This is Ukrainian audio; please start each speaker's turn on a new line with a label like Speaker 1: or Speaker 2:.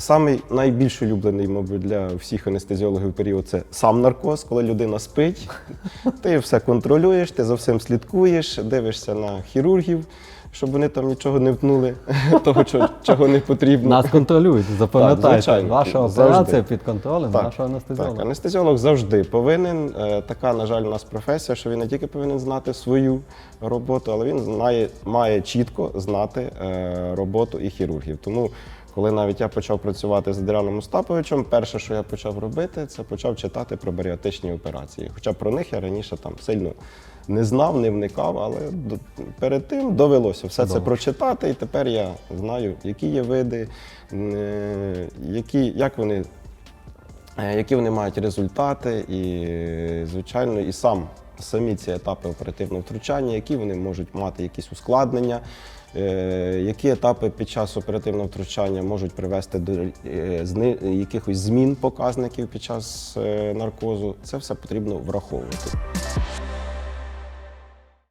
Speaker 1: Самий найбільш улюблений, мабуть, для всіх анестезіологів період це сам наркоз, коли людина спить. Ти все контролюєш, ти за всім слідкуєш, дивишся на хірургів, щоб вони там нічого не втнули, того, чого- чого не потрібно.
Speaker 2: Нас контролюють, запам'ятайте. Ваша операція під контролем нашого анестезіолога.
Speaker 1: Так, анестезіолог завжди повинен. е, Така, на жаль, у нас професія, що він не тільки повинен знати свою роботу, але він знає, має чітко знати е, роботу і хірургів. Тому, коли навіть я почав працювати з Адріаном Остаповичем, перше, що я почав робити, це почав читати про баріатричні операції. Хоча про них я раніше там сильно не знав, не вникав, але перед тим довелося все це прочитати, і тепер я знаю, які є види, е, які, як вони е, які вони мають результати, і, звичайно, і сам самі ці етапи оперативного втручання, які вони можуть мати якісь ускладнення, е, які етапи під час оперативного втручання можуть привести до якихось змін показників під час наркозу. Це все потрібно враховувати.